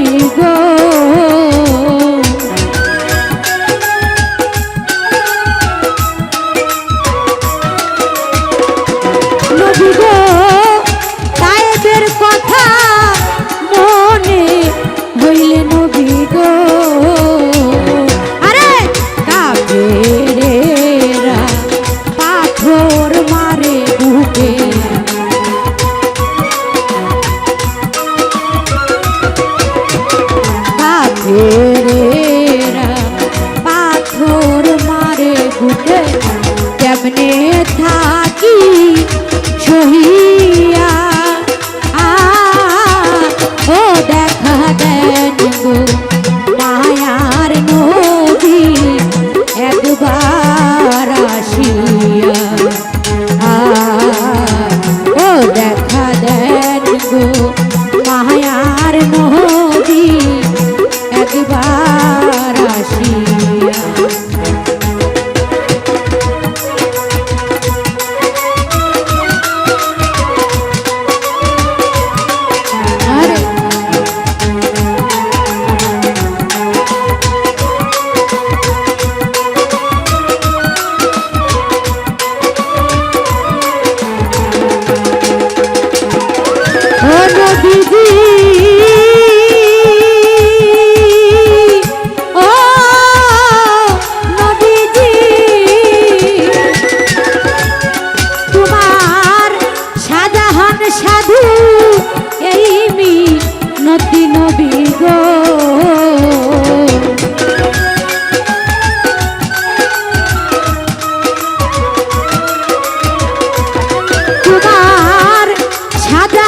নবী গো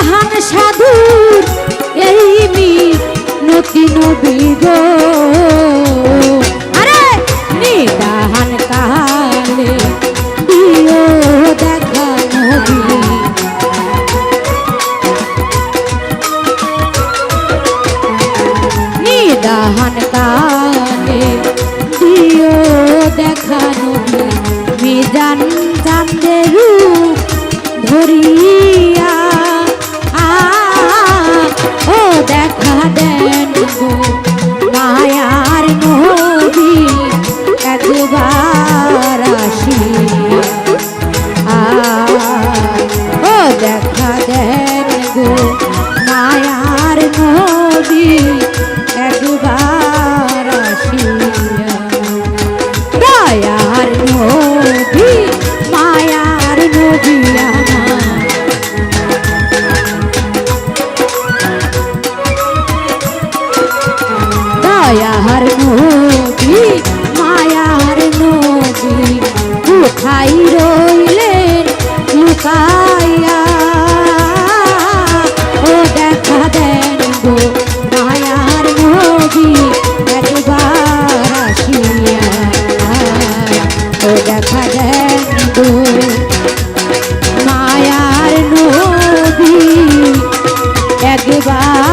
মহান সাধু এই মিনতি নবী গো আরে, নিদাহান কালে দিও দেখা নবী নিদাহান কালে দিও দেখা নবী মিজান চান্দের ধরি va.